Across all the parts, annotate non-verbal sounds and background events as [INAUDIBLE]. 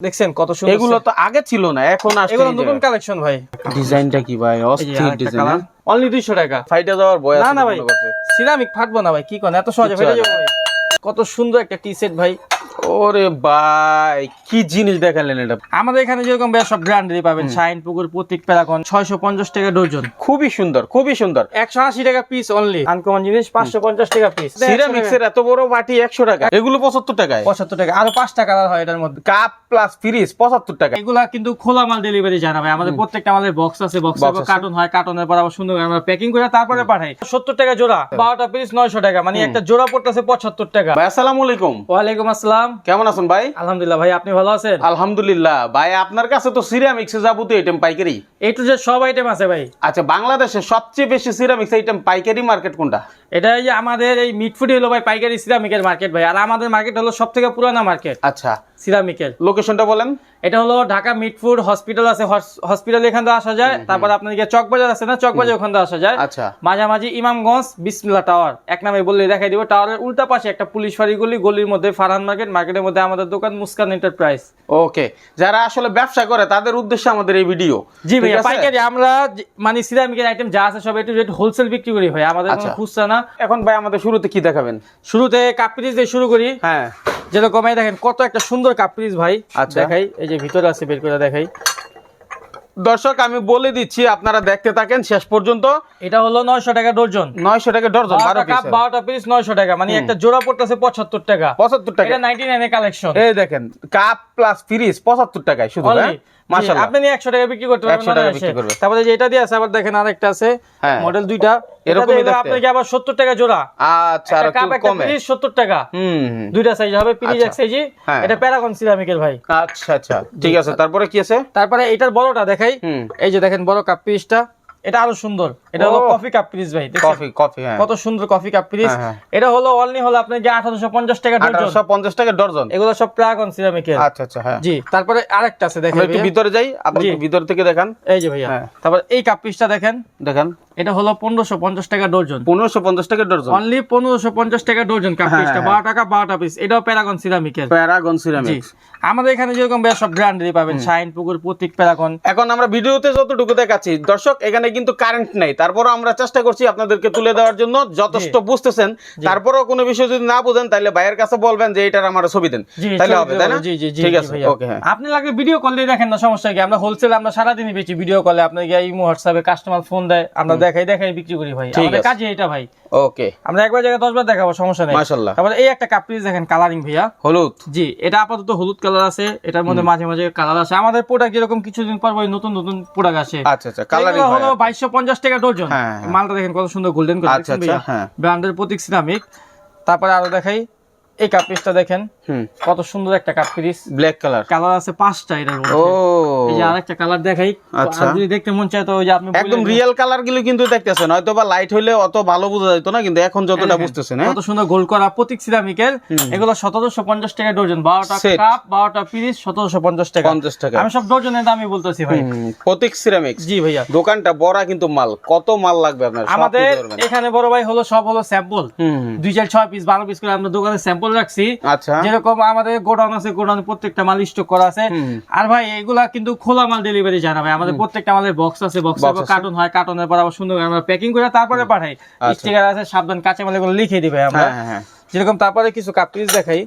দেখছেন কত সুন্দর এগুলো তো আগে ছিল না এখন আসছে এগুলো নতুন কালেকশন ভাই। ডিজাইনটা কি ভাই? অস্থির ডিজাইন অনলি 200 টাকা। ফাইটে যাওয়ার বয়স না না ভাই। সিরামিক ফাটবো না ভাই কি কোন এত সহজে ফেটে যাবে ভাই। কত সুন্দর একটা টি সেট ভাই। ওরে ভাই কি জিনিস দেখালেন এটা? আমাদের এখানে যেরকম বেশ সব ব্র্যান্ডেরই পাবেন শাইন পুকুর প্রতীক ছয়শো পঞ্চাশ টাকা ডজন। খুবই সুন্দর খুবই সুন্দর। একশো আশি টাকা পিস অনলি আনকমন জিনিস পাঁচশো পঞ্চাশ টাকা পিস সিরামিক্সের এত বড় বাটি একশো টাকা। এগুলো পঁচাত্তর টাকায়। পঁচাত্তর টাকা। আরও পাঁচটা কালার হয় এটার মধ্যে। কাপ প্লাস ফ্রিজ পঁচাত্তর টাকা। এগুলা কিন্তু খোলা মাল ডেলিভারি জানা ভাই আমাদের প্রত্যেকটা আমাদের বক্স আছে। বক্স কার্টুন হয়। কার্টুনের পর আবার সুন্দর আমরা প্যাকিং করে তারপরে পাঠাই। সত্তর টাকা জোড়া। বারোটা পিস নয়শো টাকা। মানে একটা জোড়া পড়তেছে পঁচাত্তর টাকা। আসসালামু আলাইকুম। ওয়ালাইকুম আসসালাম। কেমন আছেন ভাই? আলহামদুলিল্লাহ ভাই আপনি ভালো আছেন? আলহামদুলিল্লাহ। ভাই আপনার কাছে তো সিরামিক্স যাবতীয় আইটেম পাইকারি। এই টু যে সব আইটেম আছে ভাই। আচ্ছা বাংলাদেশে সবচেয়ে বেশি সিরামিক্স আইটেম পাইকারি মার্কেট কোনটা? এটা এই আমাদের এই মিটফুডি হলো ভাই পাইকারি সিরামিকের মার্কেট ভাই। আর আমাদের মার্কেট হলো সব থেকে পুরানা মার্কেট আচ্ছা সিরামিকের। লোকেশনটা বলেন। এটা হলো ঢাকা মিটফুড হসপিটাল আছে হসপিটাল এখান থেকে আসা যায়। তারপর চকবাজার আছে না? চকবাজার ওখান থেকে আসা যায়। আচ্ছা। মাঝামাঝি ইমামগঞ্জ বিসমিল্লা টাওয়ার। এক নামে বললে দেখাই দিব। টাওয়ারের উল্টা পাশে একটা পুলিশ ফাঁড়ি গলি গলির মধ্যে ফারহান মার্কেট মার্কেটের মধ্যে আমাদের দোকান মুস্কান এন্টারপ্রাইজ। ওকে যারা আসলে ব্যবসা করে তাদের উদ্দেশ্যে আমাদের এই ভিডিও। জি ভাইয়া পাইকারি আমরা মানে সিরামিকের আইটেম যা আছে সব একটু রেট হোলসেল বিক্রি করি ভাই আমাদের কোনো আচ্ছা। খুচরা না। এখন ভাই আমাদের শুরুতে কি দেখাবেন? শুরুতে কাপ পিরিজ দিয়ে শুরু করি। হ্যাঁ। যেরকম এই দেখেন কত একটা সুন্দর কাপ পিরিজ ভাই। আচ্ছা। দেখাই এই যে ভিতরে আছে বের করে দেখাই। দর্শক আমি বলে দিচ্ছি আপনারা দেখতে থাকেন শেষ পর্যন্ত। এটা হলো নয়শো টাকা ডজন। নয়শো টাকা ডর্জন বারো বারোটা কাপ পিস নয়শো টাকা। মানে একটা জোড়া পড়তেছে পঁচাত্তর টাকা। পঁচাত্তর টাকা। নাইনটি নাইনের কালেকশন এই দেখেন কাপ প্লাস ফ্রিজ পঁচাত্তর টাকায় শুধু হ্যাঁ? মাশাআল্লাহ। আপনি নিয়ে একশো টাকা বিক্রি করতে পারবেন 100 টাকা বিক্রি করবে। তারপরে যে এটা দিয়ে আছে আবার দেখেন আরেকটা আছে হ্যাঁ। মডেল দুইটা এরকমই এরকমই দেখতে। আপনাকে আবার সত্তর টাকা জোড়া আচ্ছা আর একটা কমে টাকা হুম। দুইটা সাইজ হবে পিরিজ এক আচ্ছা। সাইজই। এটা প্যারাগন সিরামিকের ভাই আচ্ছা আচ্ছা ঠিক আছে তারপরে কি আছে তারপরে এটার বড়টা দেখাই। এই যে দেখেন বড় কাপ পিসটা এটা আরও সুন্দর। এটা হলো কফি কাপ পিস ভাই? কফি কফি হ্যাঁ। কত সুন্দর কফি কাপ পিস হ্যাঁ, হ্যাঁ। এটা হলো অনলি হলো আপনার যে আঠারোশো পঞ্চাশ টাকা ডজন। আঠারোশো পঞ্চাশ টাকা ডজন। এগুলো সব প্রাগন সিরামিকের আচ্ছা আচ্ছা হ্যাঁ। জি তারপরে আরেকটা আছে দেখেন একটু ভিতরে যাই আপনি একটু ভিতর থেকে দেখেন। এই যে ভাইয়া। হ্যাঁ। তারপর এই কাপ পিসটা দেখেন। দেখান। এটা হলো পনেরোশো পঞ্চাশ টাকা ডজন। পনেরোশো পঞ্চাশ টাকা ডর্জন অনলি পনেরোশো পঞ্চাশ টাকা ডজন কাপ হ্যাঁ, হ্যাঁ। বারো টাকা বারোটা পিস এটাও প্যারাগন সিরামিকের প্যারাগন জি। সিরামিক্স আমাদের এখানে যেরকম বেশ সব ব্র্যান্ডেরই পাবেন শাইন পুকুর প্রতীক প্যারাগন এখন আমরা ভিডিওতে যতটুকু দেখাচ্ছি দর্শক এখানে কিন্তু কারেন্ট নাই। তারপরও আমরা চেষ্টা করছি আপনাদেরকে তুলে দেওয়ার জন্য যথেষ্ট বুঝতেছেন। তারপরেও কোনো বিষয় যদি না বুঝেন তাহলে ভাইয়ের কাছে বলবেন যে এটার আমার ছবি দেন। তাহলে হবে তাই না? জি জি জি ঠিক আছে ওকে হ্যাঁ। আপনি লাগলে ভিডিও কল দিয়ে দেখেন না সমস্যা কি? আমরা হোলসেল আমরা সারাদিনই বেচি ভিডিও কলে আপনার গিয়ে ইমো হোয়াটসঅ্যাপে কাস্টমার ফোন দেয় আমরা দেখাই দেখাই বিক্রি করি ভাই। আমাদের। কাজে এটা ভাই। ওকে। আমরা একবার জায়গায় দশবার দেখাবো সমস্যা নেই। মাশাআল্লাহ। তারপরে এই একটা দেখেন কালারিং ভাইয়া। হলুদ। জি এটা আপাতত হলুদ কালার আছে এটার মধ্যে মাঝে মাঝে কালার আছে আমাদের প্রোডাক্ট যেরকম কিছুদিন পর পর নতুন নতুন প্রোডাক্ট আসে। আচ্ছা আচ্ছা কালারিং হলো বাইশশো পঞ্চাশ টাকা ডজন হ্যাঁ, হ্যাঁ। মালটা দেখেন কত সুন্দর গোল্ডেন আচ্ছা, আচ্ছা, হ্যাঁ। ব্র্যান্ডের প্রতীক সিরামিক তারপরে আরও দেখাই। এই কাপ পিসটা দেখেন। কত সুন্দর একটা cup piece black colour colour আছে পাঁচটা এটার ও। মধ্যে এই যে আরেকটা কালার দেখাই। আচ্ছা। যদি দেখতে মন চায় তো ওই যে আপনি একদম রিয়েল কালারগুলো কিন্তু দেখতেছেন। হয়তো বা লাইট হইলে অত ভালো বোঝা যেত না কিন্তু এখন যতটা বুঝতেছেন হ্যাঁ? কত সুন্দর গোল করা প্রতীক সিরামিকের। এগুলো সতেরোশো পঞ্চাশ টাকা ডজন। বারোটা Set। কাপ বারোটা পিস সতেরোশো পঞ্চাশ টাকা। পঞ্চাশ টাকা। আমি সব ডজনের দামই বলতেছি ভাই। প্রতীক সিরামিক্স। জি ভাইয়া। দোকানটা বড়া কিন্তু মাল। কত মাল লাগবে আপনার? আমাদের এখানে বড় ভাই হলো সব হলো স্যাম্পল। দুই চার ছয় পিস বারো পিস করে আমরা দোকানে স্যাম্পল রাখছি আচ্ছা। যেরকম আমাদের গোডাউন আছে গোডাউন প্রত্যেকটা মাল স্টক করা আছে। আর ভাই এগুলা কিন্তু খোলা মাল ডেলিভারি জানা ভাই। আমাদের প্রত্যেকটা মালের বক্স আছে বক্স। কার্টুন হয় কার্টুনের পর আবার সুন্দর আমরা প্যাকিং করে তারপরে পাঠাই। আচ্ছা। স্টিকার আছে সাবধান কাঁচা মাল এগুলো লিখে দিবে আমরা। হ্যাঁ হ্যাঁ হ্যাঁ। যেরকম তারপরে কিছু কাপ পিস দেখাই।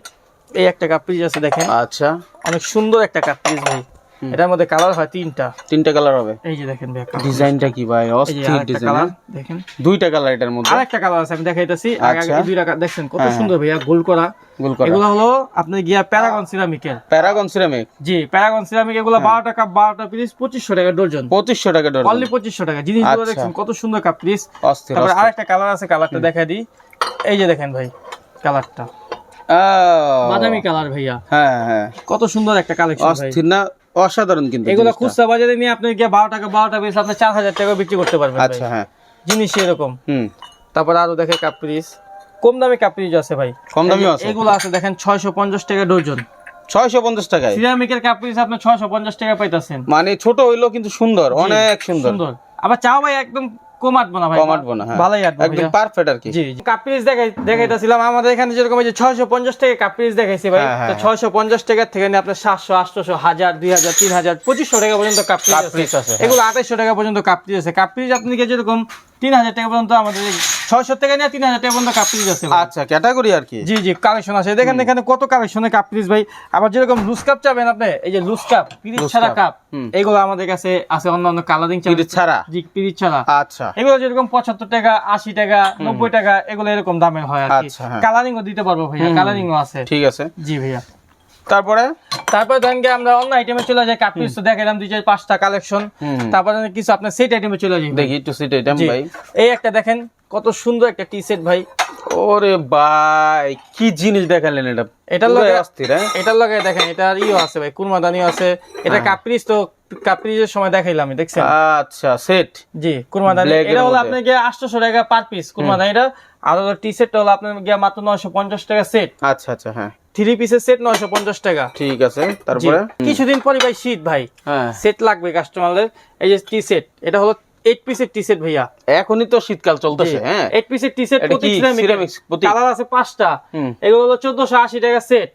এই একটা কাপ পিস আছে দেখেন। আচ্ছা। অনেক সুন্দর একটা কাপ পিস ভাই। এটার মধ্যে কালার হয় তিনটা। তিনটা কালার হবে। এই যে দেখেন ভাই ডিজাইনটা কি ভাই? অস্থির ডিজাইন কালার দেখেন। দুইটা কালার এটার মধ্যে। আরেকটা কালার আছে আমি দেখাইতেছি। আগে আগে আচ্ছা। দুইটা দেখছেন কত হ্যাঁ, সুন্দর ভাইয়া গোল করা। গোল করা। এগুলো হলো আপনি গিয়া প্যারাগন সিরামিকের প্যারাগন সিরামিক জি প্যারাগন সিরামিক এগুলো হ্যাঁ। বারো টাকা বারোটা পিস পঁচিশশো টাকা ডজন। পঁচিশশো টাকা ডজন। অনলি পঁচিশশো টাকা। জিনিসগুলো আচ্ছা। দেখছেন কত সুন্দর কাপ পিস অস্থির তারপরে। আরেকটা কালার আছে কালারটা দেখা দিই। এই যে দেখেন ভাই কালারটা বাদামি কালার ভাইয়া। হ্যাঁ হ্যাঁ। কত সুন্দর একটা কালেকশন ভাই। অস্থির না? অসাধারণ কিন্তু এগুলো খুচরা বাজারে নিয়ে আপনি গিয়ে বারো টাকা বারোটা বেশি আপনি চার হাজার টাকা বিক্রি করতে পারবেন আচ্ছা হ্যাঁ। জিনিস এরকম। হুম। তারপর আরও দেখে কাপ্রিস কম দামে কাপ্রিজ আছে ভাই। কম দামে আছে। এগুলো আছে দেখেন ছয়শো পঞ্চাশ টাকা ডজন। ছয়শো পঞ্চাশ টাকায়? সিরামিকের কাপ্রিজ আপনি ছয়শো পঞ্চাশ টাকা পাইতেছেন। মানে ছোট হইল কিন্তু সুন্দর অনেক সুন্দর। সুন্দর। আবার চাও ভাই একদম কম আটবো না ভাই কম আটবো না, হ্যাঁ। ভালোই আটবো একদম পারফেক্ট আর কি। জি কাপ্রিজ দেখাই দেখাইতেছিলাম আমাদের এখানে যেরকম এই যে ছয়শো পঞ্চাশ টাকা কাপ্রিজ দেখাইছি ভাই হ্যাঁ, হ্যাঁ, তো ছয়শো পঞ্চাশ টাকার থেকে নিয়ে আপনার সাতশো আটশো হাজার দুই হাজার তিন হাজার পঁচিশশো টাকা পর্যন্ত আছে, হ্যাঁ। এগুলো আঠাইশশো টাকা পর্যন্ত কাপ্রিজ আছে। কাপ্রিজ আপনি যেরকম তিন হাজার টাকা পর্যন্ত আমাদের ছয়শো টাকা নিয়ে তিন হাজার টাকা পর্যন্ত কাপ্রিজ আছে আচ্ছা ক্যাটাগরি আর কি? জি জি কালেকশন আছে। দেখেন এখানে কত কালেকশনে কাপ পিরিজ ভাই। আবার যেরকম লুজ কাপ চাবেন আপনি এই যে লুজ কাপ Loose ছাড়া কাপ এগুলো আমাদের কাছে আছে অন্যান্য কালারিং পিরিজ ছাড়া? জি পিরিজ ছাড়া। আচ্ছা। এগুলো যেরকম পঁচাত্তর টাকা আশি টাকা নব্বই টাকা এগুলো এরকম দামের হয় আর কি। আচ্ছা, হ্যাঁ। দিতে পারব ভাইয়া কালারিং ও আছে। ঠিক আছে। জি ভাইয়া। তারপরে? তারপরে ধরেন আমরা অন্য আইটেমে চলে যাই কাপ পিরিজ তো দেখালাম দুই চার পাঁচটা কালেকশন। তারপরে কিছু আপনার সেট আইটেমে চলে যাই। দেখি একটু সিট আইটেম ভাই। এই একটা দেখেন কত সুন্দর একটা টি সেট ভাই। ওরে ভাই কি জিনিস দেখালেন এটা? এটার পুরো লগে- অস্থির হ্যাঁ? এটার লগে দেখেন এটার ইও আছে ভাই কুরমাদানিও আছে। এটা হ্যাঁ। কাপ্রিজ তো কাপ্রিজের সময় দেখাইলাম আমি দেখছেন? আচ্ছা সেট জি কুরমাদানি এটা হলো। আপনার গিয়ে আটশোশো টাকা পার পিস কুরমাদানিটা আর হলো টি সেটটা হলো আপনার গিয়ে মাত্র নয়শো পঞ্চাশ টাকা সেট আচ্ছা আচ্ছা হ্যাঁ। থ্রি পিসের সেট নয়শো পঞ্চাশ টাকা। ঠিক আছে তারপরে? কিছুদিন পরে ভাই শীত ভাই। হ্যাঁ। সেট লাগবে কাস্টমারদের এই যে টি সেট এটা হলো এইট পিসের টি সেট ভাইয়া। এখনই তো শীতকাল চলতেছে হ্যাঁ। এইট পিসের টি এটা কি ceramics? কালার আছে পাঁচটা। এগুলো হলো চোদ্দশো আশি টাকা সেট।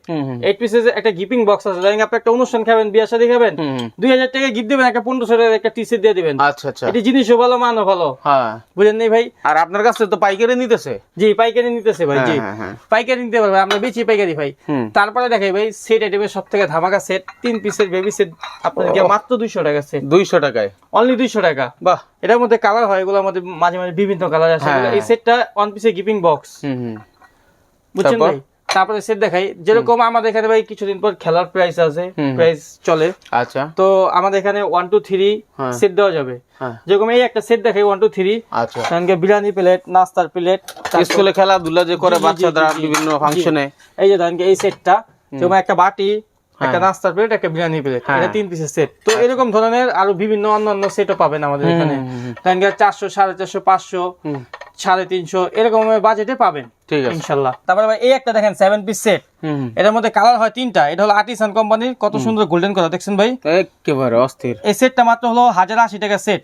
এইট পিসের একটা গিপিং বক্স আছে ধরেন আপনি একটা অনুষ্ঠান খাবেন বিয়ে শাদী খাবেন। দুই হাজার টাকা গিফট দিবেন একটা পনেরোশো টাকার একটা টি সেট দিয়ে দিবেন। আচ্ছা আচ্ছা। এটি জিনিসও ভালো মানও ভালো। হ্যাঁ। বুঝেন নেই ভাই? আর আপনার কাছে তো পাইকারি নিতেছে? জি পাইকারি নিতেছে ভাই হ্যাঁ, জি। হ্যাঁ, হ্যাঁ। পাইকারি নিতে পারবে আমরা বেশি পাইকারি ভাই। তারপরে দেখাই ভাই সেট আইটেমের সব থেকে ধামাকা সেট তিন পিসের বেবি সেট আপনার মাত্র দুইশো টাকা সেট দুইশো টাকায়। অনলি দুইশো টাকা। বাহ। এটার মধ্যে কালার হয় এগুলোর মধ্যে মাঝে মাঝে বিভিন্ন কালার আছে হ্যাঁ, এই। সেটটা ওয়ান পিসের গিপিং বক্স হুম হুম। বুঝছেন ভাই? তারপরে সেট দেখাই। যেরকম আমাদের এখানে ভাই কিছুদিন পর খেলার প্রাইস আছে প্রাইস চলে। আচ্ছা। তো আমাদের এখানে ওয়ান টু থ্রি। সেট দেওয়া যাবে। হ্যাঁ। যেরকম এই একটা সেট দেখাই ওয়ান টু থ্রি আচ্ছা। বিরিয়ানি প্লেট নাস্তার প্লেট স্কুলে খেলাধুলা যে করে জি, বিভিন্ন। ফাংশনে এই যে ধরেন এই সেটটা যেমন একটা বাটি একটা হ্যাঁ। নাস্তার প্লেট একটা বিরিয়ানি প্লেট হ্যাঁ। এটা তিন পিসের সেট তো এরকম ধরনের আরও বিভিন্ন অন্যান্য সেটও পাবেন আমাদের এখানে। চারশো সাড়ে চারশো পাঁচশো সাড়ে তিনশো এরকম বাজেটে পাবেন। ঠিক আছে। ইনশাল্লাহ। তারপরে এই একটা দেখেন সেভেন পিস সেট। এটার মধ্যে কালার হয় তিনটা। এটা হলো আর্টিসান কোম্পানির কত সুন্দর গোল্ডেন কালার দেখছেন ভাই? একেবারে অস্থির। এই সেটটা মাত্র হলো হাজার আশি টাকা সেট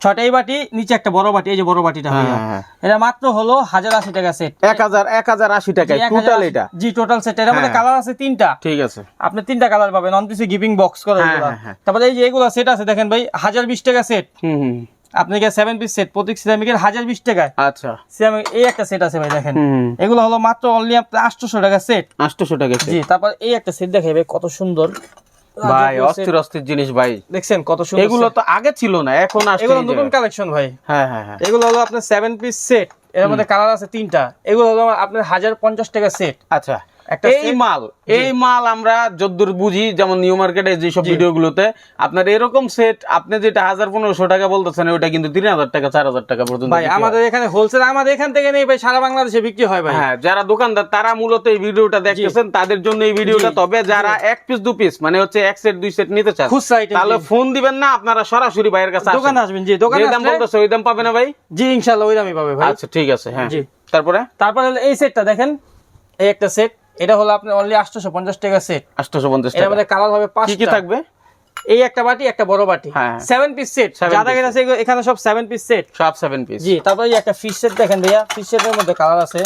হুম ছটা এই বাটি নিচে একটা বড় বাটি এই যে বড় বাটিটা হ্যাঁ, ভাইয়া হ্যাঁ। এটা মাত্র হলো হাজার আশি টাকা সেট এক হাজার এক হাজার আশি টোটাল এটা। জি টোটাল সেট এর মধ্যে হ্যাঁ। কালার আছে তিনটা। ঠিক আছে। আপনি তিনটা কালার পাবেন। অন পিসে গিভিং বক্স করা হ্যাঁ। হ্যাঁ, হ্যাঁ। তারপরে এই যে এগুলো সেট আছে দেখেন ভাই হাজার বিশ টাকা সেট হুম হুম। আপনি কি সেভেন পিস সেট প্রতীক সিরামিকের হাজার বিশ টাকায়। আচ্ছা। সিরামিক এই একটা সেট আছে ভাই দেখেন। এগুলো হলো মাত্র অনলি আপনার আটশোশো টাকা সেট আটশোশো টাকা জি তারপর এই একটা সেট দেখে ভাই কত সুন্দর। ভাই অস্থির অস্থির জিনিস ভাই। দেখছেন কত সুন্দর এগুলো তো আগে ছিল না এখন আসছে এগুলো নতুন কালেকশন ভাই। হ্যাঁ হ্যাঁ হ্যাঁ। এগুলো হলো আপনার সেভেন পিস সেট এর মধ্যে কালার আছে তিনটা। এগুলো হলো আপনার হাজার পঞ্চাশ টাকা সেট আচ্ছা। এই মাল এই মাল আমরা যদ্দূর বুঝি যেমন নিউ মার্কেটে যেসব জি। ভিডিওগুলোতে আপনার এরকম সেট আপনি যেটা হাজার পনেরোশো টাকা বলতেছেন ওইটা কিন্তু তিন হাজার টাকা চার হাজার টাকা পর্যন্ত ভাই আমাদের এখানে হোলসেল আমাদের এখান থেকে নেই ভাই সারা বাংলাদেশে বিক্রি হয় ভাই। হ্যাঁ যারা দোকানদার তারা মূলত এই ভিডিওটা দেখতেছেন তাদের জন্য এই ভিডিওটা। তবে যারা এক পিস দু পিস মানে হচ্ছে এক সেট দুই সেট নিতে চান তাহলে ফোন দিবেন না আপনারা সরাসরি ভাইয়ের কাছে দোকানে আসবেন জি দোকানে দাম বলতেছে ওই দাম পাবে না ভাই? জি ইনশাল্লাহ ওই দামই পাবে ভাই। আচ্ছা ঠিক আছে হ্যাঁ। তারপরে? তারপরে এই সেটটা দেখেন এই একটা সেট এটা হলো আপনার অনলি আটশোশো পঞ্চাশ টাকা সেট আটশোশো পঞ্চাশ এর টাকা। মধ্যে কালার হবে কি পাঁচটা। কি থাকবে? এই একটা বাটি একটা বড় বাটি। হ্যাঁ। সেভেন পিস সেট Seven যা piece দেখেন আছে এগুলো- এখানে সব সেভেন পিস সেট সব সেভেন পিস জি তারপরে এই একটা ফিশ সেট দেখেন ভাইয়া। ফিশ সেটের মধ্যে কালার আছে।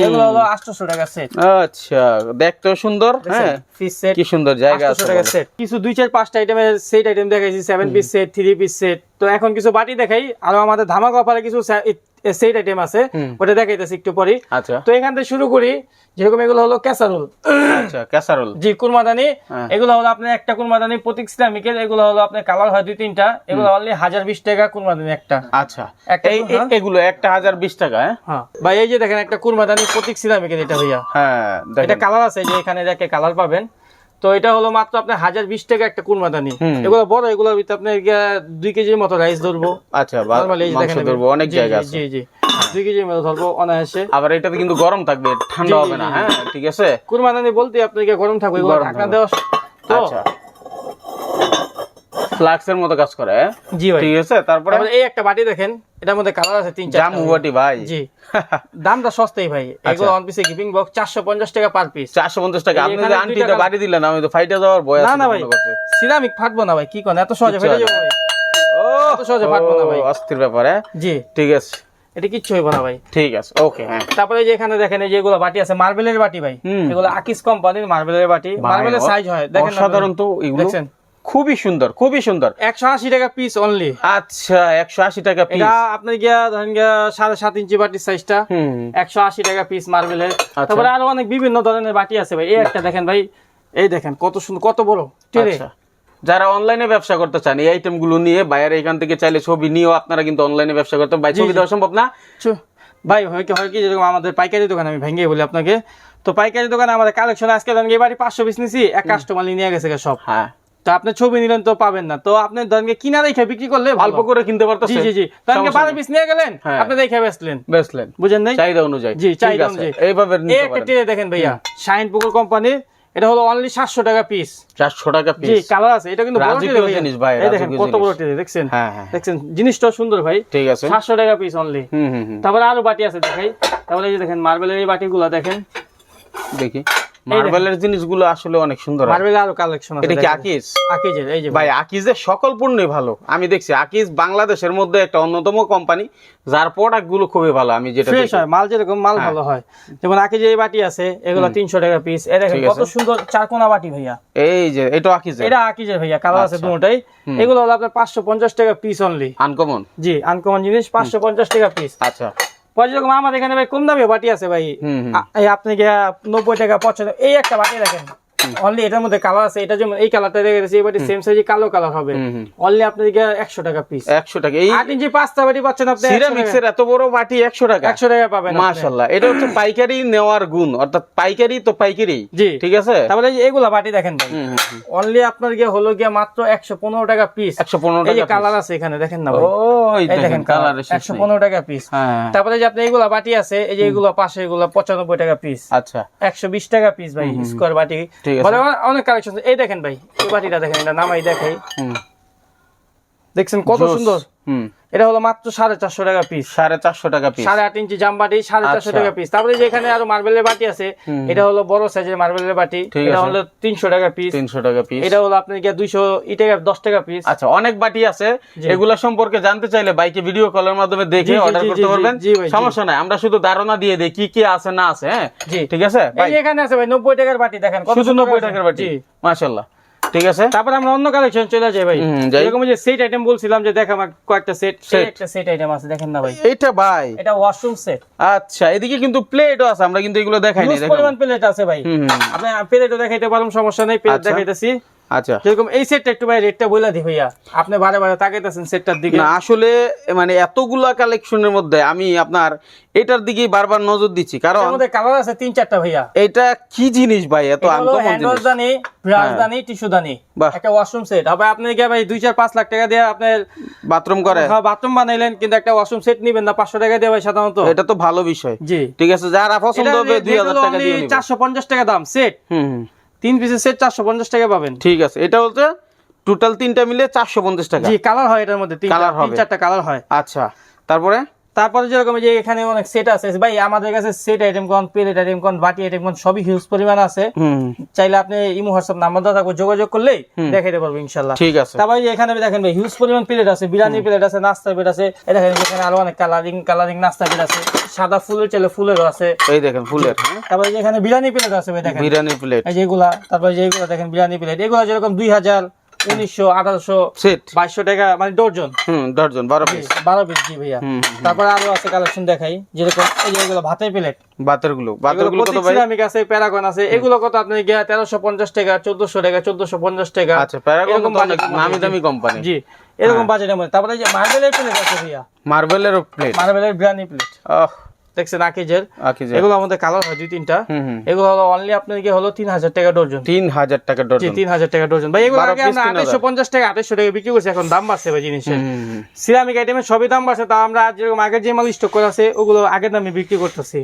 এগুলো হলো আটশোশো টাকা সেট আচ্ছা দেখতেও সুন্দর হ্যাঁ। ফিশ সেট কি সুন্দর জায়গা আছে 800 টাকা সেট কিছু দুই চার পাঁচটা আইটেমের সেট আইটেম দেখাইছি। Seven piece set three piece set তো এখন কিছু বাটি দেখাই। আর আমাদের ধামাকা অফারে কিছু সেট আইটেম আছে। ওটা দেখাইতেছি একটু পরে আচ্ছা। তো এখান থেকে শুরু করি যেরকম এগুলো হলো ক্যাসারোল আচ্ছা ক্যাসারোল জি কুরমাদানি। হ্যাঁ। এগুলো হলো আপনার একটা কুরমাদানি প্রতীক ইসলামিকের এগুলো হলো আপনার কালার হয় দুই তিনটা। এগুলো অনলি হাজার বিশ টাকা কুরমাদানি একটা। আচ্ছা। এগুলো একটা হাজার বিশ টাকা হ্যাঁ? হ্যাঁ। ভাই এই যে দেখেন একটা কুরমাদানি প্রতীক সিরামিকের এটা ভাইয়া। হ্যাঁ এটা কালার আছে যে এখানে দেখে কালার পাবেন। তো এটা হলো মাত্র আপনার হাজার বিশ টাকা একটা কুরমাদানি দানি এগুলো বড় এগুলোর ভিতরে আপনার দুই কেজির মতো রাইস ধরবো। আচ্ছা ধরবো অনেক জায়গা জি, আছে। জি জি। দুই কেজির মতো ধরবো অনায়াসে। আবার এটাতে কিন্তু গরম থাকবে ঠান্ডা হবে না। হ্যাঁ ঠিক আছে? কুরমাদানি বলতে আপনার গরম থাকবে ঢাকনা দেওয়া তো আচ্ছা। ফ্লাক্সের মতো কাজ করে? জি ভাই। ঠিক আছে? তারপরে? এই একটা বাটি দেখেন এটার মধ্যে কালার আছে তিন জামু বাটি ভাই। জি। [LAUGHS] দামটা সস্তাই ভাই। আচ্ছা। এগুলো অন পিসে গিফিং বক্স চারশো পঞ্চাশ টাকা পার পিস চারশো পঞ্চাশ টাকা। আপনি এখানে যে দুইটা আন্টিটা কালার- বাড়ি দিলেন আমি তো ফাইটে যাওয়ার না না ভাই। সিরামিক ফাটবো না ভাই কি করেন? এত সহজে ফেটে যাবে ভাই। ও এত সহজে ফাটবে না ভাই। অস্থির ব্যাপার হ্যাঁ? জি। ঠিক আছে। এটা কিচ্ছু হইব না ভাই। ঠিক আছে ওকে হ্যাঁ। তারপরে যে এখানে দেখেন এই যেগুলো বাটি আছে মার্বেলের বাটি ভাই। এগুলো আকিস কোম্পানির মার্বেলের বাটি। মার্বেলের সাইজ হয় দেখেন না অসাধারণ তো এগুলো। দেখছেন? খুবই সুন্দর খুবই সুন্দর। একশো আশি টাকা পিস অনলি আচ্ছা একশো আশি টাকা পিস আপনার গিয়া ধরেন গিয়া সাড়ে সাত ইঞ্চি বাটির সাইজটা একশো আশি টাকা পিস মার্বেলের আচ্ছা। তারপরে আরও অনেক বিভিন্ন ধরনের বাটি আছে ভাই। এই একটা দেখেন ভাই। এই দেখেন কত সুন্দর কত বড়। টেরে। আচ্ছা। যারা অনলাইনে ব্যবসা করতে চান এই আইটেমগুলো নিয়ে বাইরে এখান থেকে চাইলে ছবি নিয়েও আপনারা কিন্তু অনলাইনে ব্যবসা করতে ভাই ছবি দেওয়া সম্ভব না? ভাই হয় কি হয় কি যেরকম আমাদের পাইকারি দোকান আমি ভেঙে বলি আপনাকে। তো পাইকারি দোকানে আমাদের কালেকশন আজকে ধরেন এই বাড়ি পাঁচশো পিস নিছি এক কাস্টমার নিয়ে গেছে সব। হ্যাঁ। তো আপনি ছবি নিলেন তো পাবেন না। তো আপনি ধরেন কিনা রেখে বিক্রি করলে ভালো। অল্প করে কিনতে জি জি জি। ধরেন বারো পিস নিয়ে গেলেন হ্যাঁ। আপনি দেখে বেচলেন। বেচলেন। বুঝেন নাই? চাহিদা অনুযায়ী। জি, চাহিদা অনুযায়ী। এইভাবে একটা পারেন। দেখেন ভাইয়া শাইন পুকুর কোম্পানির এটা হলো অনলি সাতশো টাকা পিস চারশো টাকা জি পিস কালার আছে। এটা কিন্তু বড়। জিনিস ভাই, দেখেন কত বড়। টিরে দেখছেন? হ্যাঁ হ্যাঁ দেখছেন? জিনিসটাও সুন্দর ভাই। ঠিক আছে। সাতশো টাকা পিস অনলি হুম হুম হুম। তারপরে আরও বাটি আছে দেখাই। তারপরে এই যে দেখেন মার্বেলের এই বাটিগুলো দেখেন। দেখি। মার্বেলের জিনিসগুলো আসলে অনেক সুন্দর আরও কালেকশন আছে এটা কি আকিজের এই যে ভাই আকিজের সকল পণ্যই ভালো। আমি দেখছি আকিজ বাংলাদেশের মধ্যে একটা অন্যতম কোম্পানি যার প্রোডাক্টগুলো খুবই ভালো আমি যেটা ফ্রেশ। হয় মাল যেরকম মাল হ্যাঁ। ভালো হয়। যেমন আকিজে এই বাটি আছে এগুলো তিনশো টাকা পিস এ দেখেন কত সুন্দর চারকোনা বাটি ভাইয়া। এই যে এটা আকিজের এটা আকিজের ভাইয়া কালার আছে আচ্ছা। এগুলো হলো আপনার পাঁচশো পঞ্চাশ টাকা পিস অনলি আনকমন জি আনকমন জিনিস পাঁচশো পঞ্চাশ টাকা পিস আচ্ছা। পরে যেরকম আমাদের এখানে ভাই কম দামে বাটি আছে ভাই আপনি গিয়া নব্বই টাকা পঁচানব্বই এই একটা বাটি দেখেন অনলি এটার মধ্যে কালার আছে এটা যেমন এই কালারটা দেখে গেছে এই বাটি সেম সাইজে কালো কালার হবে। অনলি গিয়া একশো টাকা পিস একশো টাকা এই আট ইঞ্চি পাঁচটা বাটি পাচ্ছেন আপনি সিরামিক্সের এত বড় বাটি একশো টাকা। একশো টাকা পাবেন আপনি। মাশাল্লাহ এটা হচ্ছে পাইকারি নেওয়ার গুণ অর্থাৎ পাইকারি তো পাইকারি জি। ঠিক আছে? এই এগুলা বাটি দেখেন ভাই। অনলি আপনার গিয়ে হলো গিয়া মাত্র একশো পনেরো টাকা পিস একশো পনেরো এই টাকা কালার আছে এখানে দেখেন না ও ভাই এই দেখেন কালার কালার একশো পনেরো টাকা পিস হ্যাঁ তারপরে যে আপনি এগুলা বাটি আছে এই যে এগুলো পাশে এগুলো পঁচানব্বই টাকা পিস আচ্ছা। একশো বিশ টাকা পিস ভাই স্কোয়ার বাটি। আছে। মানে অনেক কালেকশন এই দেখেন ভাই এই বাটিটা দেখেন এটা নামাই দেখাই। দেখছেন কত সুন্দর? হুম। এটা হলো মাত্র সাড়ে চারশো টাকা পিস সাড়ে চারশো টাকা পিস সাড়ে আট ইঞ্চি জাম বাটি সাড়ে চারশো আচ্ছা। টাকা পিস তারপরে যে এখানে আরও মার্বেলের বাটি আছে এটা হলো বড় সাইজের মার্বেলের বাটি। এটা হলো তিনশো টাকা পিস তিনশো টাকা পিস এটা হলো আপনার গিয়ে দুইশো ই টাকা দশ টাকা পিস আচ্ছা অনেক বাটি আছে। এগুলা সম্পর্কে জানতে চাইলে বাইকে ভিডিও কলের মাধ্যমে দেখে অর্ডার করতে পারবেন। সমস্যা নাই আমরা শুধু ধারণা দিয়ে দিই কি কি আছে না আছে হ্যাঁ? ঠিক আছে? ভাই। এখানে আছে ভাই নব্বই টাকার বাটি দেখেন কত শুধু নব্বই। টাকার বাটি? জি। ঠিক আছে? তারপরে আমরা অন্য কালেকশন চলে যাই ভাই। এরকম যে সেট আইটেম বলছিলাম যে দেখ আমার কয়েকটা সেট। একটা সেট আইটেম আছে দেখেন না ভাই। এটা ভাই। এটা ওয়াশরুম সেট আচ্ছা এদিকে কিন্তু প্লেটও আছে আমরা কিন্তু এগুলো দেখাই নাই হিউজ দেখো পরিমাণ প্লেট আছে ভাই। আপনি প্লেটও দেখাইতে পারলাম সমস্যা নাই প্লেট আচ্ছা। দেখাইতেছি। আচ্ছা। যেরকম এই সেটটা একটু ভাই রেটটা বইলা দি ভাইয়া। আপনি বারে বারে তাকাইতেছেন সেটটার দিকে। না আসলে মানে এতগুলা কালেকশনের মধ্যে আমি আপনার এটার দিকেই বারবার নজর দিচ্ছি। কারণ মধ্যে কালার আছে তিন চারটা ভাইয়া। এটা কি জিনিস ভাই এত আনকমন জিনিস? দানি ব্রাশ হ্যাঁ। দানি টিস্যু দানি। একটা ওয়াশরুম সেট হবে আপনি গিয়ে ভাই দুই চার পাঁচ লাখ টাকা দিয়ে আপনার বাথরুম করে। বাথরুম বানাইলেন কিন্তু একটা ওয়াশরুম সেট নিবেন না পাঁচশো টাকা দিয়ে ভাই সাধারণত। এটা তো ভালো বিষয়। জি। ঠিক আছে যারা পছন্দ হবে দুই হাজার টাকা দিয়ে নিবে। চারশো পঞ্চাশ টাকা দাম সেট হুম, তিন পিসের সেট চারশো পঞ্চাশ টাকা পাবেন। ঠিক আছে এটা হচ্ছে টোটাল তিনটা মিলে চারশো পঞ্চাশ টাকা। জি কালার হয় এটার মধ্যে কালার হয় হবে। চারটা কালার হয়। আচ্ছা তারপরে? তারপরে যেরকম যে এখানে অনেক সেট আছে ভাই আমাদের কাছে সেট আইটেম কোন প্লেট আইটেম কোন বাটি আইটেম কোন সবই হিউজ পরিমাণ আছে। চাইলে আপনি ইমো হোয়াটসঅ্যাপ নাম্বার দাদা যোগাযোগ করলেই দেখাইতে পারব ইনশাল্লাহ ঠিক আছে। তারপরে এখানে দেখেন ভাই হিউজ পরিমাণ প্লেট আছে বিরিয়ানি প্লেট আছে নাস্তা প্লেট আছে। এই দেখেন এখানে আরও অনেক কালারিং কালারিং নাস্তা প্লেট আছে সাদা ফুলের চাইলে ফুলেরও আছে। এই দেখেন ফুলের? তারপরে এখানে বিরিয়ানি প্লেট আছে ভাই দেখেন। বিরিয়ানি প্লেট এই যে এগুলা তারপরে যে এগুলা দেখেন বিরিয়ানি প্লেট এগুলা যেরকম দুই হাজার উনিশশো আঠারোশো বাইশশো টাকা মানে ডর্জন হুম দশজন বারো পিস বারো পিস জি ভাইয়া। তারপরে আরও আছে কালেকশন দেখাই যেরকম এগুলো ভাতের প্লেট। বাতেরগুলো বাতেরগুলো কত ভাই? সিরামিক আছে প্যারাগন আছে এগুলো কত আপনি গিয়া তেরোশো পঞ্চাশ টাকা চোদ্দশো টাকা চোদ্দশো পঞ্চাশ টাকা। আচ্ছা প্যারাগন তো অনেক নামি। দামি কোম্পানি জি এরকম বাজেটের মধ্যে। তারপরে এই যে মার্বেলের প্লেট আছে ভাইয়া। মার্বেলের প্লেট মার্বেলের বিরিয়ানি প্লেট আহ। দেখছেন আকিজের? এগুলো আমাদের কালার হয় দুই তিনটা। এগুলো হলো অনলি আপনার গিয়ে হলো তিন হাজার টাকা ডর্জন তিন হাজার টাকা ডর্জন তিন হাজার টাকা ডর্জন ভাই এগুলো আগে আমরা আঠাইশো পঞ্চাশ টাকা আঠাইশো টাকা বিক্রি করছি এখন দাম বাড়ছে ভাই জিনিসের। সিরামিক আইটেমের সবই দাম বাড়ছে তা আমরা যেরকম আগের যে মাল স্টক করা আছে ওগুলো আগের দামে বিক্রি করতেছি।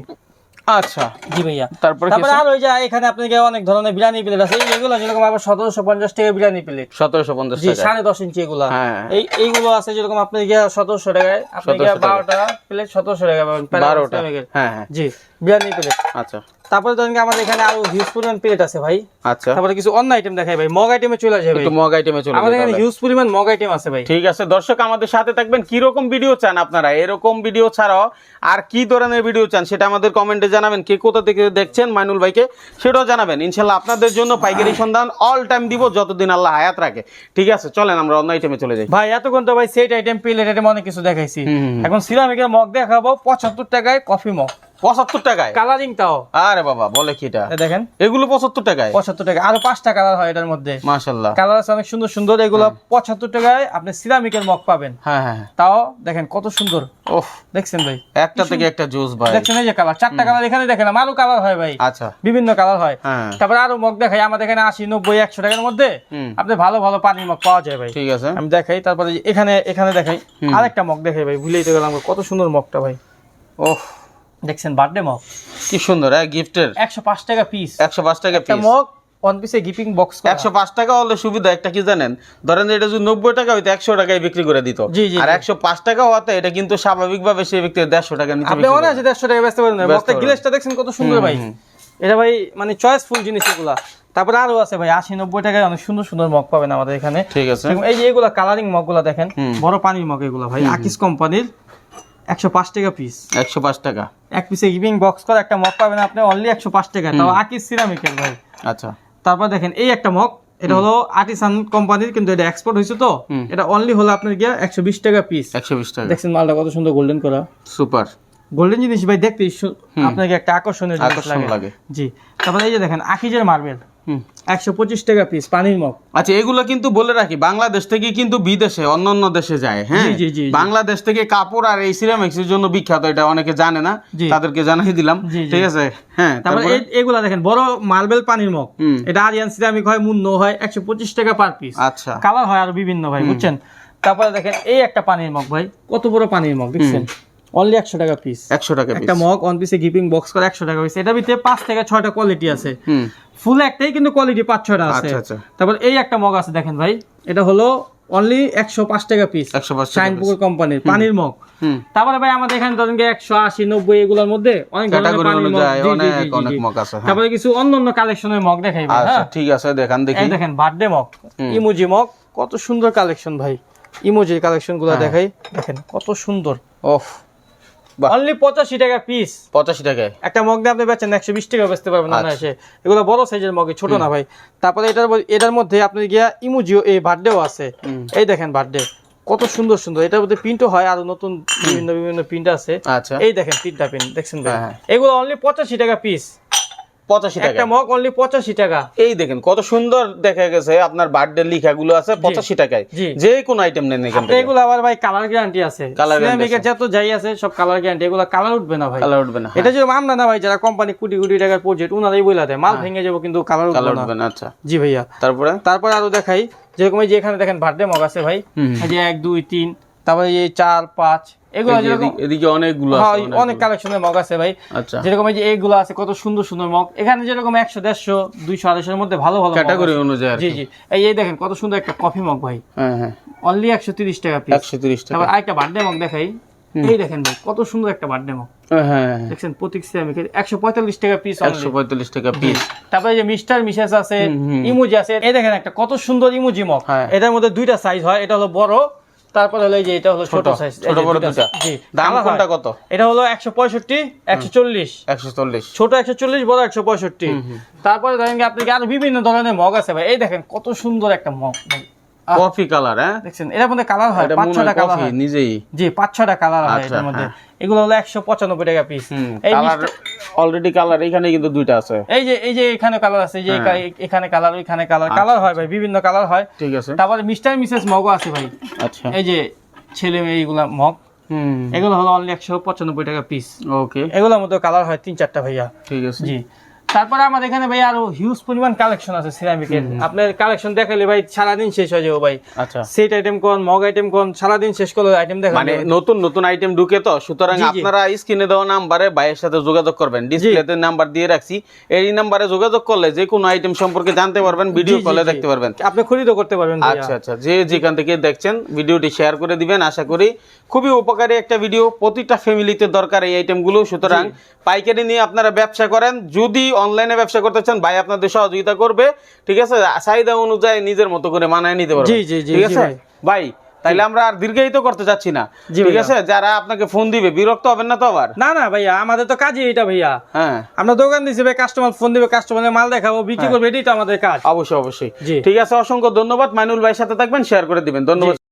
আচ্ছা। জি ভাইয়া। তারপরে তারপরে আর ওই যে এখানে আপনাকে অনেক ধরনের বিরিয়ানি প্লেট আছে। এইগুলো যেরকম আবার সতেরোশো পঞ্চাশ টাকা বিরিয়ানি প্লেট। সতেরোশো পঞ্চাশ জি টাকা। সাড়ে দশ ইঞ্চি এগুলা। হ্যাঁ। এই এইগুলো আছে যেরকম আপনি গিয়ে সতেরোশো টাকায়। আপনি 1700 টাকা। বারোটা প্লেট সতেরোশো টাকা বারোটা। হ্যাঁ হ্যাঁ। জি বিরিয়ানি প্লেট। আচ্ছা। তারপরে ধরেন আমাদের এখানে আরও হিউজ পরিমাণ প্লেট আছে ভাই। আচ্ছা। তারপরে কিছু অন্য আইটেম দেখাই ভাই। মগ আইটেমে চলে একটু মগ আইটেমে চলে আমাদের এখানে হিউজ পরিমাণ মগ আইটেম আছে ভাই। ঠিক আছে দর্শক আমাদের সাথে থাকবেন। কি রকম ভিডিও চান আপনারা? এরকম ভিডিও ছাড়াও আর কি ধরনের ভিডিও চান সেটা আমাদের কমেন্টে জানাবেন। কে কোথা থেকে দেখছেন? মাইনুল ভাইকে সেটাও জানাবেন। ইনশাল্লাহ আপনাদের জন্য পাইকারি সন্ধান অল টাইম দিব যতদিন আল্লাহ হায়াত রাখে। ঠিক আছে চলেন আমরা অন্য আইটেমে চলে যাই। ভাই এতক্ষণ তো ভাই সেট আইটেম প্লেট আইটেম অনেক কিছু দেখাইছি। এখন সিরামিকের মগ দেখাবো পঁচাত্তর টাকায় কফি মগ। পঁচাত্তর টাকায়? কালারিং তাও। আরে বাবা বলে কি এটা? দেখেন। এগুলো পঁচাত্তর টাকায়? পঁচাত্তর টাকা আরও পাঁচটা কালার হয় এটার মধ্যে। মাশাল্লাহ কালার আছে অনেক সুন্দর সুন্দর এগুলো পঁচাত্তর টাকায় আপনি সিরামিকের মগ পাবেন। হ্যাঁ হ্যাঁ হ্যাঁ। তাও দেখেন কত সুন্দর। দেখছেন ভাই? একটা থেকে একটা জুস ভাই। দেখছেন এই যে কালার চারটা কালার এখানে দেখেন আরও কালার হয় ভাই। আচ্ছা। বিভিন্ন কালার হয়। হ্যাঁ। তারপরে আরও মগ দেখাই। আমাদের এখানে আশি নব্বই একশো টাকার মধ্যে আপনি ভালো ভালো পানির মগ পাওয়া যায় ভাই। ঠিক আছে। আমি দেখাই তারপরে এখানে এখানে দেখাই। আরেকটা মগ দেখাই ভাই ভুলেই তো গেলাম। কত সুন্দর মগটা ভাই। ওহ দেখছেন বার্থডে মগ? কি সুন্দর হ্যাঁ গিফটের। একশো পাঁচ টাকা পিস একশো পাঁচ টাকা পিস মগ ওয়ান পিসে গিপিং বক্স একশো পাঁচ টাকা হলে সুবিধা একটা কি জানেন? ধরেন এটা যদি নব্বই টাকা হইতো একশো টাকায় বিক্রি করে দিত। আর একশো পাঁচ টাকা হওয়াতে এটা কিন্তু স্বাভাবিকভাবে সেই ব্যক্তি দেড়শো টাকা নিচে আপনি মনে আছে দেড়শো টাকা বেচতে পারেন। গ্লেসটা দেখছেন কত সুন্দর ভাই। এটা ভাই মানে চয়েসফুল জিনিস এগুলা। তারপরে আরও আছে ভাই আশি নব্বই টাকায় অনেক সুন্দর সুন্দর মগ পাবেন আমাদের এখানে। ঠিক আছে। এই যে এগুলা কালারিং মগগুলা দেখেন বড় পানির মগ এগুলা ভাই আকিস কোম্পানির একশো পাঁচ টাকা পিস একশো পাঁচ টাকা। এক পিসে গিভিং বক্স করে একটা মগ পাবেন আপনি অনলি একশো পাঁচ টাকা। তাও আকিস সিরামিকের ভাই। আচ্ছা। তারপর দেখেন এই একটা মগ এটা হলো আর্টিসান কোম্পানির কিন্তু এটা এক্সপোর্ট হয়েছে তো। এটা অনলি হলো আপনার গিয়া একশো বিশ টাকা পিস একশো বিশ টাকা। দেখছেন মালটা কত সুন্দর গোল্ডেন করা। সুপার। গোল্ডেন জিনিস ভাই দেখতে আপনাকে একটা আকর্ষণীয় জিনিস লাগে। জি। তারপরে এই যে দেখেন আকিজের মার্বেল একশো পঁচিশ টাকা পিস পানির মগ। আচ্ছা এগুলো কিন্তু বলে রাখি বাংলাদেশ থেকে কিন্তু বিদেশে অন্য অন্য দেশে যায় হ্যাঁ। বাংলাদেশ থেকে কাপড় আর এই সিরামিক্সের জন্য বিখ্যাত এটা অনেকে জানে না তাদেরকে জানাই দিলাম। ঠিক আছে? হ্যাঁ তারপরে তারপরে? এগুলা দেখেন বড় মার্বেল পানির মগ। এটা আরিয়ান সিরামিক হয় মুন্নো হয় একশো পঁচিশ টাকা পার পিস আচ্ছা। কালার হয় আর বিভিন্ন ভাই বুঝছেন? তারপরে দেখেন এই একটা পানির মগ ভাই কত বড় পানির মগ দেখছেন? অনলি একশো টাকা পিস একশো টাকা একটা মগ অন পিসে গিপিং বক্স করে একশো টাকা পিস এটা ভিতরে পাঁচ থেকে ছয়টা কোয়ালিটি আছে। ফুল একটাই কিন্তু কোয়ালিটি পাঁচ ছয়টা আছে। আচ্ছা আচ্ছা। তারপর এই একটা মগ আছে দেখেন ভাই। এটা হলো অনলি একশো পাঁচ টাকা পিস একশো পাঁচ শাইনপুকুর কোম্পানির পানির মগ তারপরে ভাই আমাদের এখানে ধরেন একশো আশি নব্বই এগুলোর মধ্যে অনেক অনেক। মগ আছে হ্যাঁ। তারপরে কিছু অন্য অন্য কালেকশনের মগ দেখাই আচ্ছা হ্যাঁ। ঠিক আছে দেখান দেখি। দেখেন বার্থডে মগ। ইমোজি মগ কত সুন্দর কালেকশন ভাই। ইমোজির কালেকশনগুলো। দেখাই। দেখেন কত সুন্দর। বাহ। অনলি পঁচাশি টাকা পিস পঁচাশি টাকায়। একটা মগ দিয়ে আপনি বেচেন একশো বিশ টাকা বেচতে পারবেন না এসে এগুলো বড় সাইজের মগে ছোট না ভাই। তারপরে এটার এটার মধ্যে আপনি গিয়া ইমোজিও এই বার্থডেও আছে। এই দেখেন বার্থডে কত সুন্দর সুন্দর। এটার মধ্যে প্রিন্টও হয় আর নতুন বিভিন্ন বিভিন্ন প্রিন্ট আছে। আচ্ছা। এই দেখেন তিনটা প্রিন্ট দেখছেন ভাই? হ্যাঁ। এগুলো অনলি পঁচাশি টাকা পিস পঁচাশি টাকা একটা মগ অনলি পঁচাশি টাকা। এই দেখেন কত সুন্দর দেখা গেছে আপনার বার্থডে লেখাগুলো আছে পঁচাশি টাকায়। যে কোনো আইটেম নেন এখান থেকে। এগুলো আবার ভাই কালার গ্যারান্টি আছে। Colour guarantee যত যাই আছে সব কালার গ্যারান্টি এগুলো কালার উঠবে না ভাই। কালার উঠবে না এটা যদি আমরা না ভাই যারা কোম্পানি কোটি কোটি টাকার প্রজেক্ট উনারাই বইলা দেয়। মাল ভেঙে যাব কিন্তু কালার উঠবে না। না আচ্ছা। জি ভাইয়া। তারপরে? তারপর আরও দেখাই যেরকম এই যে এখানে দেখেন বার্থডে মগ আছে ভাই। এই যে এক দুই তিন তারপরে এই চার পাঁচ এগুলো এদিকে- অনেকগুলো হ্যাঁ, আছে অনেক কালেকশনের মগ আছে ভাই। আচ্ছা। যেরকম এই যে এইগুলো আছে কত সুন্দর সুন্দর মগ। এখানে যেরকম মধ্যে ভালো ভালো ক্যাটাগরি অনুযায়ী জি জি। এই এই দেখেন কত সুন্দর একটা কফি মগ ভাই। হ্যাঁ হ্যাঁ। অনলি একশো তিরিশ টাকা পিস একশো তিরিশ টাকা। তারপর আরেকটা বার্থডে মগ দেখাই। এই দেখেন ভাই কত সুন্দর একটা বার্থডে মগ হ্যাঁ হ্যাঁ হ্যাঁ। দেখছেন প্রতীক টাকা পিস একশো পঁয়তাল্লিশ টাকা পিস তারপরে যে মিস্টার মিসেস আছে। ইমোজি আছে। এই দেখেন একটা কত সুন্দর ইমোজি মগ হ্যাঁ। এটার মধ্যে দুইটা সাইজ হয় এটা হলো বড় তারপরে হলো এই যে এটা হলো ছোট সাইজ ছোট বড় দুটো জি দাম কোনটা কত? এটা হলো একশো পঁয়ষট্টি একশো চল্লিশ। একশো চল্লিশ। ছোট একশো চল্লিশ বড় একশো পঁয়ষট্টি। তারপরে ধরেন আপনি কি আরও বিভিন্ন ধরনের মগ আছে ভাই? এই দেখেন কত সুন্দর একটা মগ। ভাই কফি কালার হ্যাঁ? দেখছেন এটার মধ্যে কালার হয় পাঁচ ছটা কালার হয়। নিজেই। জি পাঁচ ছটা কালার হয় আচ্ছা, এটার মধ্যে। হ্যাঁ। এগুলো হলো একশো পঁচানব্বই টাকা পিস এই কালার অলরেডি কালার এখানে কিন্তু দুইটা আছে। এই যে এই যে এখানে কালার আছে এই যে হ্যাঁ। এখানে কালার ওইখানে কালার। আচ্ছা, কালার হয় ভাই বিভিন্ন কালার হয়। ঠিক আছে। তারপরে মিস্টার মিসেস মগও আছে ভাই। আচ্ছা। এই যে ছেলে মেয়ে এইগুলা মগ হুম। এগুলো হলো অনলি একশো পঁচানব্বই টাকা পিস ওকে এগুলোর মধ্যে কালার হয় তিন চারটা ভাইয়া। ঠিক আছে। জি। তারপরে আমাদের এখানে ভাই আরও হিউজ পরিমাণ কালেকশন আছে সিরামিকের আপনার কালেকশন দেখালে ভাই সারাদিন শেষ হয়ে যাবে ভাই। আচ্ছা। সেট আইটেম কোন মগ আইটেম কোন সারাদিন শেষ করলে আইটেম দেখা মানে নতুন নতুন আইটেম ঢুকে তো সুতরাং। আপনারা স্ক্রিনে দেওয়া নাম্বারে ভাইয়ের সাথে যোগাযোগ করবেন। ডিসপ্লেতে নাম্বার দিয়ে রাখছি। এই নাম্বারে যোগাযোগ করলে যে কোনো আইটেম সম্পর্কে জানতে পারবেন ভিডিও কলে দেখতে পারবেন। আপনি খরিদও করতে পারবেন। আচ্ছা আচ্ছা। যে যেখান থেকে দেখছেন ভিডিওটি শেয়ার করে দিবেন। আশা করি খুবই উপকারী একটা ভিডিও প্রতিটা ফ্যামিলিতে দরকার এই আইটেমগুলো সুতরাং পাইকারি নিয়ে আপনারা ব্যবসা করেন। যদি অনলাইনে ব্যবসা করতে চান ভাই আপনাদের সহযোগিতা করবে ঠিক আছে? চাহিদা অনুযায়ী নিজের মতো করে মানায় নিতে জি, ঠিক আছে? ভাই। তাইলে আমরা আর দীর্ঘায়িত করতে যাচ্ছি না। ঠিক আছে? যারা আপনাকে ফোন দিবে বিরক্ত হবেন না তো আবার? না না ভাইয়া আমাদের তো কাজই এটা ভাইয়া। হ্যাঁ। আমরা দোকান দিছি ভাই কাস্টমার ফোন দিবে কাস্টমারের মাল দেখাবো বিক্রি করবে এটাই তো আমাদের কাজ। অবশ্যই অবশ্যই। ঠিক আছে অসংখ্য ধন্যবাদ। মাইনুল ভাইয়ের সাথে থাকবেন শেয়ার করে দিবেন। ধন্যবাদ।